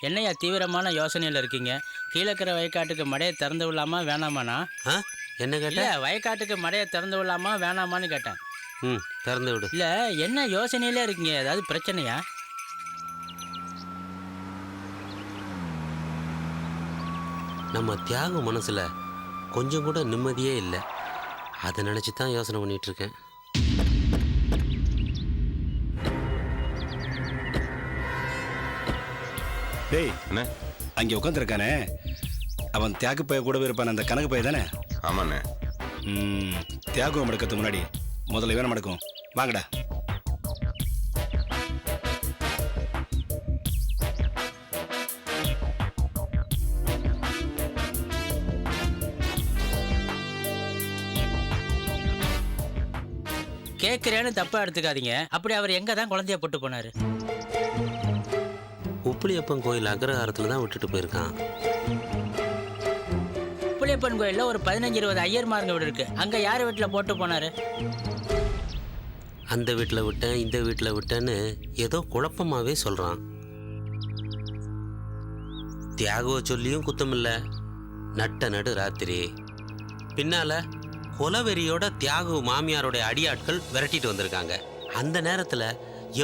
என்னையா தீவிரமான யோசனையில் இருக்கீங்க? கீழக்கிற வயக்காட்டுக்கு மடையை திறந்து விடலாமா வேணாமாண்ணா? ஆ? என்ன கேட்ட? இல்லை வயக்காட்டுக்கு மடையை திறந்து விடலாமா வேணாமான்னு கேட்டேன். ம் திறந்து விடு. இல்லை என்ன யோசனையிலே இருக்கீங்க? ஏதாவது பிரச்சனையா? நம்ம தியாகம் மனசுல கொஞ்சம் கூட நிம்மதியே இல்லை. அதை நினச்சி தான் யோசனை பண்ணிட்டு டேய் என்ன அங்கே உட்காந்துருக்கானே. அவன் தியாகு பைய கூடவே இருப்பான் அந்த கணக்கு பைய தானே? ஆமாண்ணே. ம் தியாகு மடக்கிறதுக்கு முன்னாடி. முதல்ல இவனை மடக்கும். வாங்கடா. கேட்குறேன்னு தப்பாக எடுத்துக்காதீங்க. அப்படி அவர் எங்கே தான் குழந்தைய போட்டு போனார்? உப்புளியப்பன் கோயில் அக்ரஹாரத்தில் தான் விட்டுட்டு போயிருக்கான். புளியப்பன் கோயிலில் ஒரு பதினஞ்சு இருபது ஐயர்மாருங்க வீடு இருக்கு. அங்கே யார் வீட்டில் போட்டு போனார்? அந்த வீட்டில் விட்டேன் இந்த வீட்டில் விட்டேன்னு ஏதோ குழப்பமாவே சொல்கிறான் தியாகுவை சொல்லியும் குத்தமில்ல. நட்ட நடு ராத்திரி. பின்னால கொலவெறியோட தியாகு மாமியாருடைய அடியாட்கள் விரட்டிட்டு வந்திருக்காங்க. அந்த நேரத்தில்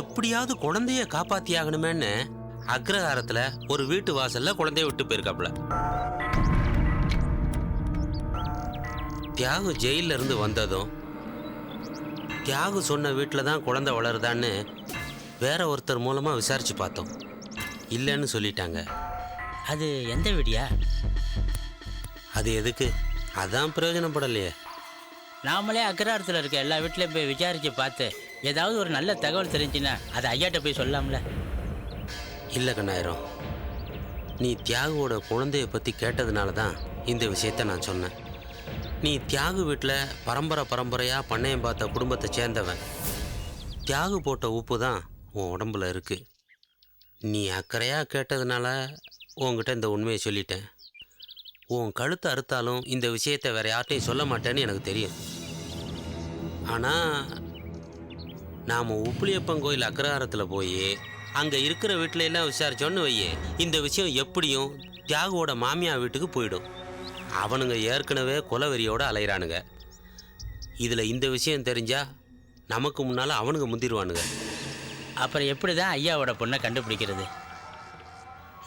எப்படியாவது குழந்தைய காப்பாத்தியாகணுமேன்னு அக்ரஹாரத்தில் ஒரு வீட்டு வாசல்ல குழந்தைய விட்டு போயிருக்காப்புல. தியாகு ஜெயில்ல இருந்து வந்ததும் தியாகு சொன்ன வீட்டில் தான் குழந்தை வளருதான்னு வேற ஒருத்தர் மூலமாக விசாரிச்சு பார்த்தோம். இல்லைன்னு சொல்லிட்டாங்க. அது எந்த வீடியா? அது எதுக்கு? அதான் பிரயோஜனப்படலையே நாமளே அக்ராரத்தில் இருக்க எல்லா வீட்லையும் போய் விசாரித்து பார்த்து ஏதாவது ஒரு நல்ல தகவல் தெரிஞ்சுன்னா அதை ஐயாட்ட போய் சொல்லலாம்ல இல்லை கண்ணாயிரம். நீ தியாகுவோட குழந்தைய பற்றி கேட்டதுனால தான் இந்த விஷயத்த நான் சொன்னேன். நீ தியாகு வீட்டில் பரம்பரை பரம்பரையாக பண்ணையம் பார்த்த குடும்பத்தை சேர்ந்தவன். தியாகு போட்ட உப்பு தான் உன் உடம்புல இருக்குது நீ அக்கறையாக கேட்டதுனால உங்ககிட்ட இந்த உண்மையை சொல்லிட்டேன். உன் கழுத்தை அறுத்தாலும் இந்த விஷயத்தை வேறு யார்ட்டையும் சொல்ல மாட்டேன்னு எனக்கு தெரியும். ஆனால் நாம் உப்புளியப்பன் கோயில் அக்ரஹாரத்தில் போய் அங்கே இருக்கிற வீட்டில எல்லாம் விசாரிச்சோன்னு வையே இந்த விஷயம் எப்படியும் தியாகுவோட மாமியா வீட்டுக்கு போயிடும். அவனுங்க ஏற்கனவே கொலவெறியோட அலையிறானுங்க. இதில் இந்த விஷயம் தெரிஞ்சா நமக்கு முன்னால் அவனுங்க முந்திருவானுங்க. அப்புறம் எப்படி தான் ஐயாவோட பொண்ணை கண்டுபிடிக்கிறது?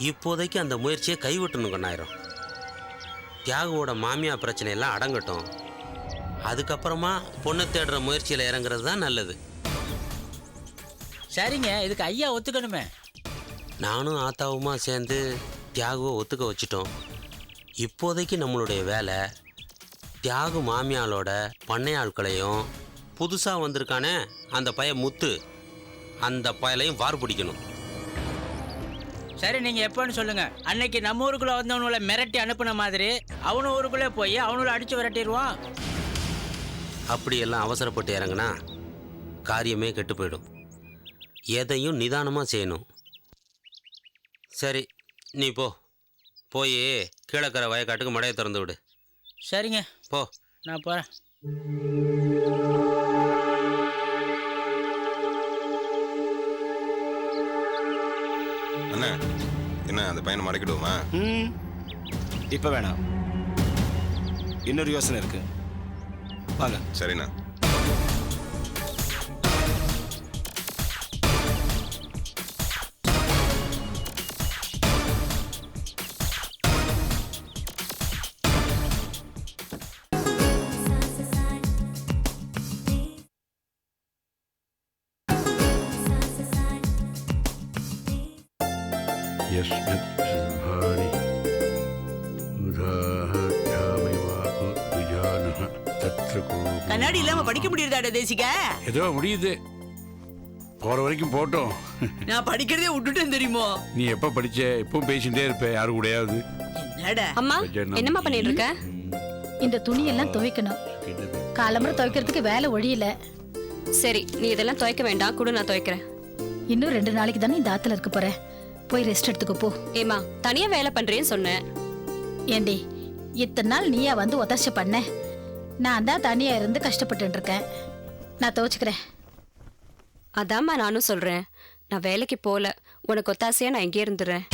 இப்போதைக்கு அந்த முயற்சியை கைவிட்டணும் கண்ணாயிரம் தியாகுவோட மாமியா பிரச்சனையெல்லாம் அடங்கட்டும். அதுக்கப்புறமா பொண்ணை தேடுற முயற்சியில் இறங்குறது தான் நல்லது. சரிங்க இதுக்கு ஐயா ஒத்துக்கணுமே. நானும் ஆத்தாவுமா சேர்ந்து தியாகுவை ஒத்துக்க வச்சிட்டோம். இப்போதைக்கு நம்மளுடைய வேலை தியாகு மாமியாளோட பண்ணை ஆட்களையும் புதுசாக வந்திருக்கானே அந்த பைய முத்து அந்த பயலையும் வார் பிடிக்கணும். சரி நீங்கள் எப்போன்னு சொல்லுங்க. அன்னைக்கு நம்ம ஊருக்குள்ளே வந்தவனுங்களை மிரட்டி அனுப்புன மாதிரி அவனு ஊருக்குள்ளே போய் அவனுங்களை அடித்து விரட்டிடுவான். அப்படியெல்லாம் அவசரப்பட்டு இறங்குனா காரியமே கெட்டு போயிடும். எதையும் நிதானமாக செய்யணும். சரி நீ போ. போய் கீழக்கரை வயக்காட்டுக்கு மடையை திறந்து விடு. சரிங்க. போ. நான் போகிறேன் அண்ணா என்ன அந்த பையனை மறைக்கிடுவோமா? ம். இப்போ வேணாம். இன்னொரு யோசனை இருக்கு. வாங்க. சரிண்ணா. यस्मित् सिंहानि उदाहध्यामिवाहु द्विजानः तत्र कोपो கண்ணாடி இல்லாம படிக்க முடியுதாடா தேசிக ஏதோ முடியுது போற வரைக்கும் போட்டோம் நான் படிக்கிறதே விட்டுட்டேன் தெரியுமோ நீ எப்ப படிச்ச எப்பவும் பேசிட்டே இருப்ப யாரு கூடயாவது என்னடா அம்மா கொஞ்சம் என்னம்மா பண்ணிட்டு இருக்க இந்த துணியெல்லாம் துவைக்கணும் காலம்பரம் துவைக்கிறதுக்கு வேலை ஒழியல சரி நீ இதெல்லாம் துவைக்க வேண்டாம் கூட நான் துவைக்கிறேன் இன்னும் ரெண்டு நாளைக்கு தானே இந்த ஆத்துல இருக்க போற போய் ரெஸ்ட் எடுத்துக்க போ. ஏமா தனியா வேலை பண்றேன்னு சொன்னேன். ஏண்டி இத்தனை நாள் நீயா வந்து ஒத்தாசை பண்ண? நான் தான் தனியா இருந்து கஷ்டப்பட்டு இருக்கேன். நான் துவச்சுக்கிறேன். அதாம்மா நானும் சொல்றேன். நான் வேலைக்கு போல. உனக்கு ஒத்தாசையா நான் இங்கே இருந்துடுறேன்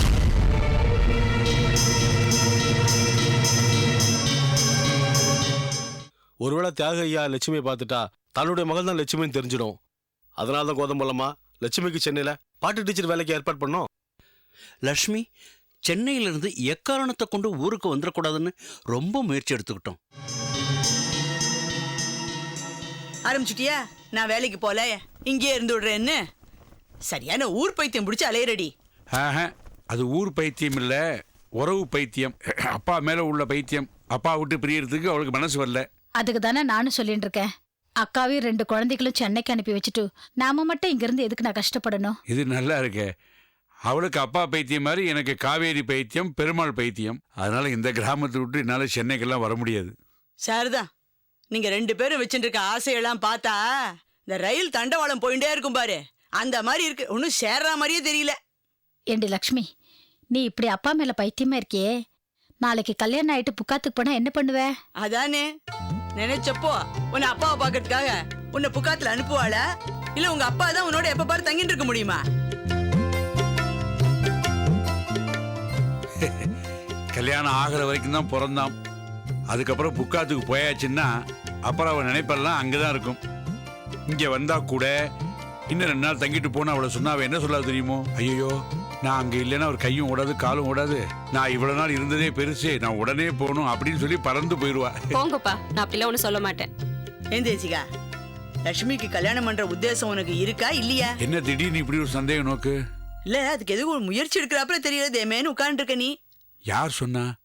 ஒருவேளை தியாக ஐயா லட்சுமியை பார்த்துட்டா தன்னுடைய மகள் தான் லட்சுமின்னு தெரிஞ்சிடும். அதனால தான் கோதம்பலமா லட்சுமிக்கு சென்னையில் பாட்டு டீச்சர் வேலைக்கு ஏற்பாடு பண்ணோம். லக்ஷ்மி சென்னையிலிருந்து எக்காரணத்தை கொண்டு ஊருக்கு வந்துடக்கூடாதுன்னு ரொம்ப முயற்சி எடுத்துக்கிட்டோம். ஆரம்பிச்சிட்டியா? நான் வேலைக்கு போல இங்கேயே இருந்து விடுறேன்னு. சரியான ஊர் பைத்தியம் பிடிச்சி அலையறடி. ஆஹா, அது ஊர் பைத்தியம் இல்ல உறவு பைத்தியம். அப்பா மேல உள்ள பைத்தியம். அப்பா விட்டு பிரியறதுக்கு அவளுக்கு மனசு வரல. அதுக்கு தானே நானும் சொல்லிட்டு இருக்கேன். அக்காவையும் ரெண்டு குழந்தைகளும் சென்னைக்கு அனுப்பி வச்சுட்டு நாம மட்டும் இங்கிருந்து எதுக்கு நான் கஷ்டப்படணும்? இது நல்லா இருக்கே. அவளுக்கு அப்பா பைத்தியம் மாதிரி எனக்கு காவேரி பைத்தியம் பெருமாள் பைத்தியம். அதனால இந்த கிராமத்தை விட்டு என்னால சென்னைக்கெல்லாம் வர முடியாது. சாரதா நீங்க ரெண்டு பேரும் வச்சுட்டு இருக்க ஆசையெல்லாம் பார்த்தா இந்த ரயில் தண்டவாளம் போயிட்டே இருக்கும் பாரு. அந்த மாதிரி இருக்கு. ஒன்னும் சேர்ற மாதிரியே தெரியல. ஏண்டி லக்ஷ்மி நீ இப்படி அப்பா மேல பைத்தியமா இருக்கியே? நாளைக்கு கல்யாணம் ஆயிட்டு புக்காத்துக்கு போனா என்ன பண்ணுவ? அதானே நினைச்சப்போ உன்னை அப்பாவை பாக்கிறதுக்காக உன்னை புக்காத்துல அனுப்புவாளா? இல்ல உங்க அப்பா தான் உன்னோட எப்ப பாரு தங்கிட்டு இருக்க முடியுமா? கல்யாணம் ஆகிற வரைக்கும் தான் பிறந்தான். அதுக்கப்புறம் புக்காத்துக்கு போயாச்சுன்னா அப்புறம் அவன் நினைப்பெல்லாம் அங்கே தான் இருக்கும். இங்கே வந்தா கூட இன்னும் ரெண்டு நாள் தங்கிட்டு போனா அவளை சொன்னா அவ என்ன சொல்லாது தெரியுமோ? ஐயோ நான் அங்கே இல்லைன்னா ஒரு கையும் ஓடாது காலும் ஓடாது. நான் இவ்வளவு நாள் இருந்ததே பெருசு நான் உடனே போகணும் அப்படின்னு சொல்லி பறந்து போயிடுவா போங்கப்பா நான் அப்படிலாம் ஒன்றும் சொல்ல மாட்டேன். ஏன் தேசிகா? லட்சுமிக்கு கல்யாணம் பண்ற உத்தேசம் உனக்கு இருக்கா இல்லையா? என்ன திடீர்னு இப்படி ஒரு சந்தேகம் நோக்கு? இல்ல அதுக்கு எதுவும் ஒரு முயற்சி எடுக்கிறாப்புல தெரியல தேமேன்னு உட்கார்ந்து இருக்க நீ. யார் சொன்னா?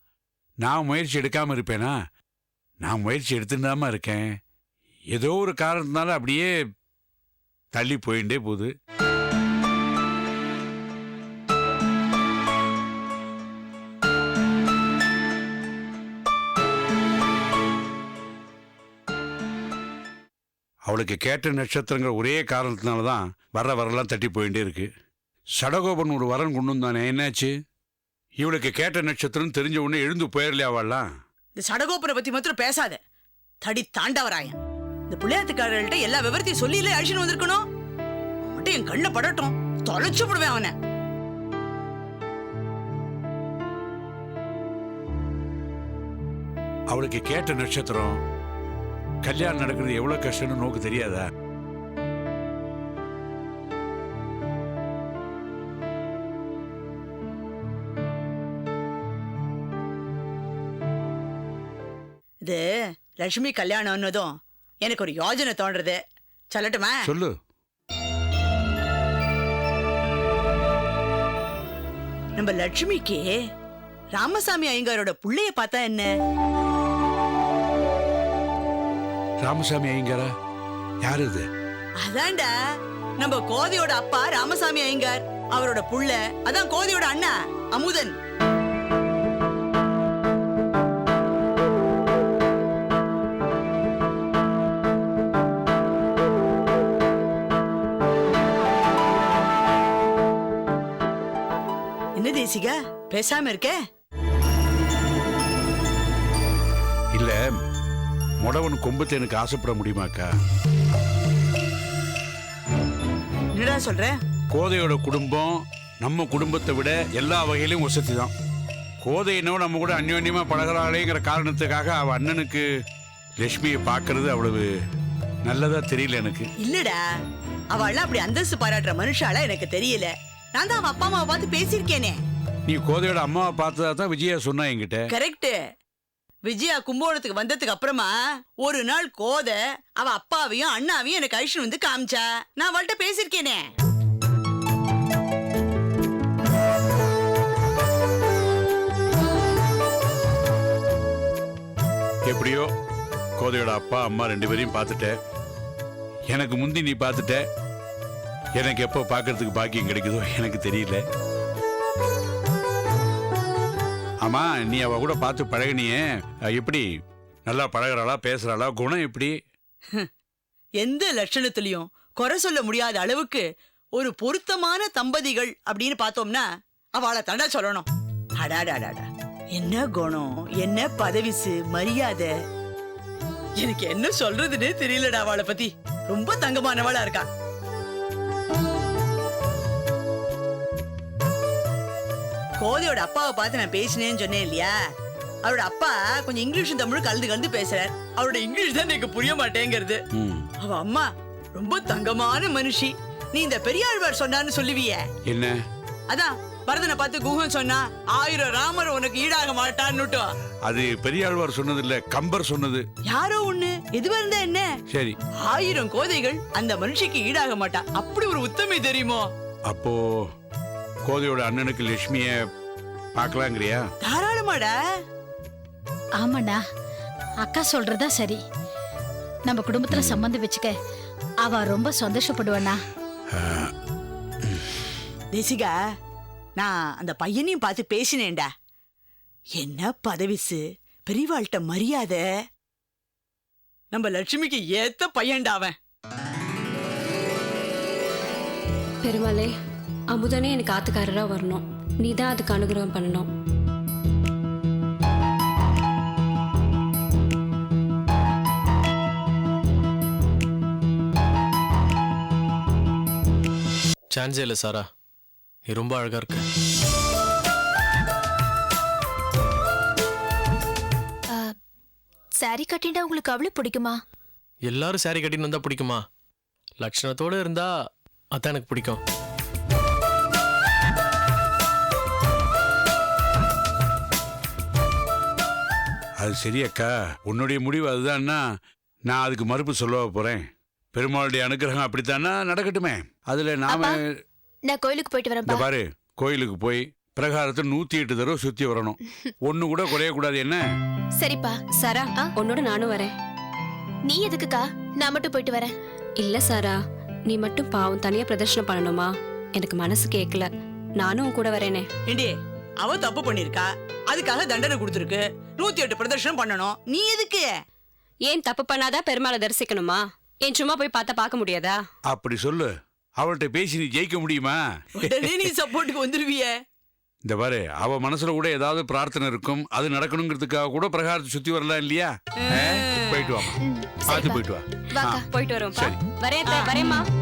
நான் முயற்சி எடுக்காம இருப்பேனா? நான் முயற்சி எடுத்துட்டாம இருக்கேன். ஏதோ ஒரு காரணத்தினால அப்படியே தள்ளி போயிட்டே போகுது. அவளுக்கு கேட்ட நட்சத்திரங்கள் ஒரே காரணத்தினால தான் வர்ற வரலாம் தட்டி போயிட்டே இருக்கு. சடகோபன் ஒரு வரன் கொண்டு வந்தானே. என்னாச்சு இவளுக்கு கேட்ட நட்சத்திரம் தெரிஞ்ச உடனே எழுந்து போயிடலையா அவள்லாம் இந்த சடகோபுரை பத்தி மாத்திரம் பேசாத. தடி தாண்டவராயன். இந்த பிள்ளையாத்துக்காரர்கள்ட்ட எல்லா விவரத்தையும் சொல்லியில அழிச்சுன்னு வந்திருக்கணும். அவன் மட்டும் என் கண்ணை படட்டும். தொலைச்சு விடுவேன் அவனை. அவளுக்கு கேட்ட நட்சத்திரம் கல்யாணம் நடக்கிறது எவ்வளவு கஷ்டம்னு நோக்கு தெரியாதா? லட்சுமி கல்யாணம்னதும் எனக்கு ஒரு யோஜனை தோன்றது. சொல்லட்டுமா? சொல்லு. நம்ம லட்சுமிக்கு ராமசாமி ஐயங்காரோட புள்ளைய பார்த்தா என்ன? ராமசாமி ஐயங்காரா? யார் இது? அதான்டா. நம்ம கோதையோட அப்பா ராமசாமி ஐயங்கார். அவரோட புள்ள அதான் கோதையோட அண்ணா அமுதன். என்ன தேசிகா? பேசாம இருக்க? இல்ல முடவன் கொம்பத்தை எனக்கு ஆசைப்பட முடியுமாக்கா என்னடா சொல்ற? கோதையோட குடும்பம் நம்ம குடும்பத்தை விட எல்லா வகையிலும் வசதி தான் கோதை என்னவோ நம்ம கூட அந்யோன்யமா பழகிறாளேங்கிற காரணத்துக்காக அவ அண்ணனுக்கு லட்சுமியை பார்க்கறது அவ்வளவு நல்லதா தெரியல எனக்கு. இல்லடா அவள்லாம் அப்படி அந்தஸ்து பாராட்டுற மனுஷால எனக்கு தெரியல. நான் தான் அவ அப்பா அம்மாவை பார்த்து பேசியிருக்கேனே. நீ கோதையோட அம்மாவை பார்த்ததா தான் விஜயா சொன்னா என்கிட்ட? கரெக்ட் விஜயா கும்பகோணத்துக்கு வந்ததுக்கு அப்புறமா ஒரு நாள் கோத அவ அப்பாவையும் அண்ணாவையும் எனக்கு ஐஷன் வந்து காமிச்சா. நான் அவள்கிட்ட பேசியிருக்கேனே. எப்படியோ கோதையோட அப்பா அம்மா ரெண்டு பேரையும் பார்த்துட்ட. எனக்கு முந்தி நீ பார்த்துட்ட. எனக்கு எப்போ பார்க்கறதுக்கு பாக்கியம் கிடைக்குதோ எனக்கு தெரியல. ஆமா நீ அவ கூட பார்த்து பழகினியே. எப்படி? நல்லா பழகிறாளா பேசுறாளா? குணம் எப்படி? எந்த லட்சணத்திலையும் குறை சொல்ல முடியாத அளவுக்கு ஒரு பொருத்தமான தம்பதிகள் அப்படின்னு பார்த்தோம்னா அவளை தண்டா சொல்லணும். அடாடாடாடா என்ன குணம்? என்ன பதவிசு? மரியாதை? எனக்கு என்ன சொல்றதுன்னு தெரியலடா அவளை பத்தி. ரொம்ப தங்கமானவளா இருக்கா. கோதையோட அப்பாவை பார்த்து நான் பேசினேன்னு சொன்னேன் இல்லையா? அவரோட அப்பா கொஞ்சம் இங்கிலீஷும் தமிழும் கலந்து கலந்து பேசுறார். அவரோட இங்கிலீஷ் தான் எனக்கு புரிய மாட்டேங்கிறது. அவ அம்மா ரொம்ப தங்கமான மனுஷி. நீ இந்த பெரியாழ்வார் சொன்னான்னு சொல்லுவியே. என்ன? அதான் பரதனை பார்த்து குஹன் சொன்னா ஆயிரம் ராமர் உனக்கு ஈடாக மாட்டான்னுட்டும் அது பெரியாழ்வார் சொன்னது இல்ல கம்பர் சொன்னது. யாரோ ஒண்ணு எதுவா இருந்தா என்ன? சரி. ஆயிரம் கோதைகள் அந்த மனுஷிக்கு ஈடாக மாட்டா. அப்படி ஒரு உத்தமை தெரியுமோ? அப்போ கோதையோட அண்ணனுக்கு லட்சுமிய பார்க்கலாங்கிறியா? தாராளமாடா. ஆமாண்ணா. அக்கா சொல்றதா சரி. நம்ம குடும்பத்துல சம்மந்தம் வச்சுக்க அவ ரொம்ப சந்தோஷப்படுவாண்ணா. தேசிகா நான் அந்த பையனையும் பார்த்து பேசினேன்டா. என்ன பதவிசு? பெரியவாள்கிட்ட மரியாதை. நம்ம லட்சுமிக்கு ஏத்த பையன்டா அவன். பெருமாளே அமுதனே எனக்கு ஆத்துக்காரரா வரணும். நீ தான் அதுக்கு அனுகிரகம் பண்ணணும். சான்ஸே இல்லை சாரா. நீ ரொம்ப அழகா இருக்க. சாரி கட்டிண்டா உங்களுக்கு அவ்வளவு பிடிக்குமா? எல்லாரும் saree கட்டின்னு வந்தா பிடிக்குமா? லட்சணத்தோட இருந்தா அதான் எனக்கு பிடிக்கும். அது சரி அக்கா உன்னுடைய முடிவு அதுதான்னா நான் அதுக்கு மறுப்பு சொல்ல போறேன். பெருமாளுடைய அனுகிரகம் அப்படித்தானா நடக்கட்டுமே. அதுல நாம. நான் கோயிலுக்கு போயிட்டு வரேன்ப்பா. பாரு கோயிலுக்கு போய் பிரகாரத்தை நூத்தி எட்டு தடவை சுத்தி வரணும். ஒண்ணு கூட குறையக்கூடாது என்ன? சரிப்பா. சாரா ஆ? உன்னோட நானும் வரேன். நீ எதுக்குக்கா? நான் மட்டும் போயிட்டு வரேன். இல்ல சாரா நீ மட்டும் பாவம் தனியா பிரதர்ஷனம் பண்ணணுமா? எனக்கு மனசு கேட்கல நானும் கூட வரேனே. அவ தப்பு பண்ணிருக்கா அதுக்காக தண்டனை கொடுத்துருக்கு. நூத்தி எட்டு பிரதர்ஷனம் பண்ணணும். நீ எதுக்கு? ஏன் தப்பு பண்ணாதான் பெருமாளை தரிசிக்கணுமா? ஏன் சும்மா போய் பார்த்தா பார்க்க முடியாதா? அப்படி சொல்லு. அவள்கிட்ட பேசி நீ ஜெயிக்க முடியுமா? உடனே நீ சப்போர்ட்டுக்கு வந்துருவியே. இந்த பாரு அவ மனசுல கூட ஏதாவது பிரார்த்தனை இருக்கும். அது நடக்கணுங்கிறதுக்காக கூட பிரகாரத்தை சுத்தி வரலாம் இல்லையா? ஆ? போயிட்டு வாமா ம், பார்த்து. போயிட்டு வா. போயிட்டு சரி. வரேன் வரேம்மா.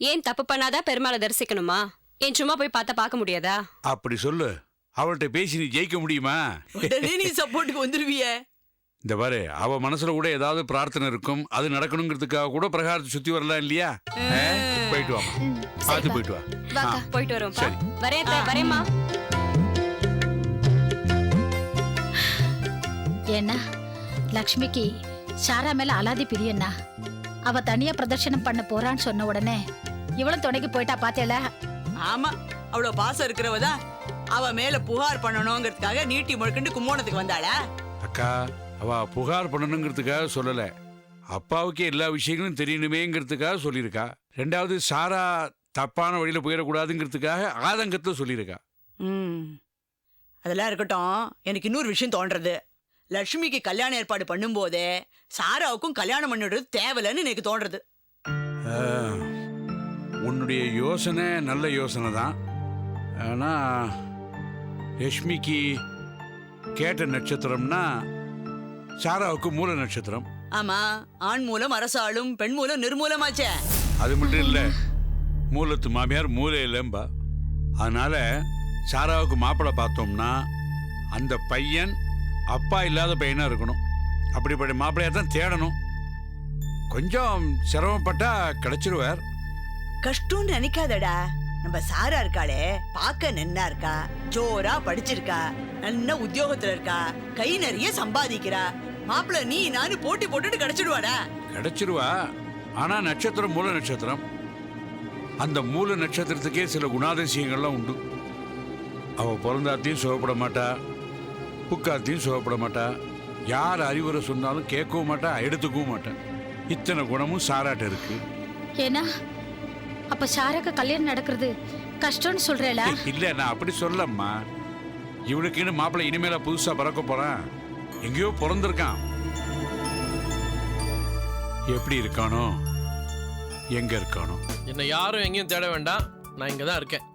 ஏன் தப்பு பண்ணாதான் பெருமாளை தரிசிக்கணுமா? ஏன் சும்மா போய் பார்த்தா பார்க்க முடியாதா? அப்படி சொல்லு. அவள்கிட்ட பேசி நீ ஜெயிக்க முடியுமா? உடனே நீ சப்போர்ட்டுக்கு வந்துருவியே. இந்த பாரு அவ மனசுல கூட ஏதாவது பிரார்த்தனை இருக்கும். அது நடக்கணுங்கிறதுக்காக கூட பிரகாரத்தை சுத்தி வரலாம் இல்லையா? ஆ? போயிட்டு வாமா பார்த்து. போயிட்டு வா. வாக்கா போயிட்டு வரோம்ப்பா சரி. வரேன் அத்தை, வரேம்மா. ஏன்னா லக்ஷ்மிக்கு சாரா மேல அலாதி பிரியண்ணா. அவ தனியா பிரதர்ஷனம் பண்ண போறான்னு சொன்ன உடனே இவளும் துணைக்கு போயிட்டா பாத்தேல ஆமா அவ்வளவு பாசம் இருக்கிறவதான் அவ மேல புகார் பண்ணணுங்கிறதுக்காக நீட்டி முழுக்கண்டு கும்போணத்துக்கு வந்தாளா? அக்கா அவ புகார் பண்ணணுங்கிறதுக்காக சொல்லல. அப்பாவுக்கு எல்லா விஷயங்களும் தெரியணுமேங்கிறதுக்காக சொல்லியிருக்கா. ரெண்டாவது சாரா தப்பான வழியில போயிடக்கூடாதுங்கிறதுக்காக ஆதங்கத்தை சொல்லியிருக்கா. ம். அதெல்லாம் இருக்கட்டும் எனக்கு இன்னொரு விஷயம் தோன்றது. லட்சுமிக்கு கல்யாண ஏற்பாடு பண்ணும்போதே சாராவுக்கும் கல்யாணம் பண்ணிடுறது தேவையில்லைன்னு எனக்கு தோன்றது. உன்னுடைய யோசனை நல்ல யோசனை தான். ஆனா ரஷ்மிக்கு கேட்ட நட்சத்திரம்னா சாராவுக்கு மூல நட்சத்திரம். ஆமா ஆண் மூலம் அரசாளும் பெண் மூலம் நிர்மூலமாச்சே. அது மட்டும் இல்ல மூலத்து மாமியார் மூலை இல்லைம்பா. அதனால சாராவுக்கு மாப்பிள்ளை பார்த்தோம்னா அந்த பையன் அப்பா இல்லாத பையனா இருக்கணும். அப்படிப்பட்ட மாப்பிள்ளையா தான் தேடணும். கொஞ்சம் சிரமப்பட்டா கிடைச்சிருவார். கஷ்டம்னு நினைக்காதடா. நம்ம சாரா இருக்காளே பார்க்க நன்னா இருக்கா ஜோரா படிச்சிருக்கா நல்ல உத்தியோகத்துல இருக்கா கை நிறைய சம்பாதிக்கிறா. மாப்பிள்ள நீ நானு போட்டி போட்டுட்டு கிடைச்சிடுவாடா. கிடைச்சிருவா. ஆனா நட்சத்திரம் மூல நட்சத்திரம். அந்த மூல நட்சத்திரத்துக்கே சில குணாதிசயங்கள்லாம் உண்டு. அவ பிறந்தாத்தையும் சுகப்பட மாட்டா புக்காத்தையும் சுகப்பட மாட்டா. யார் அறிவுரை சொன்னாலும் கேட்கவும் மாட்டா எடுத்துக்கவும் மாட்டா. இத்தனை குணமும் சாராட்ட இருக்கு. ஏன்னா அப்ப சாராக்கு கல்யாணம் நடக்கிறது கஷ்டம்னு சொல்றேல? இல்ல நான் அப்படி சொல்லம்மா. இவனுக்குன்னு மாப்பிள்ளை இனிமேல புதுசா பிறக்க போறான். எங்கேயோ பிறந்திருக்கான். எப்படி இருக்கானோ எங்க இருக்கானோ. என்னை யாரும் எங்கேயும் தேட வேண்டாம். நான் இங்க தான் இருக்கேன்.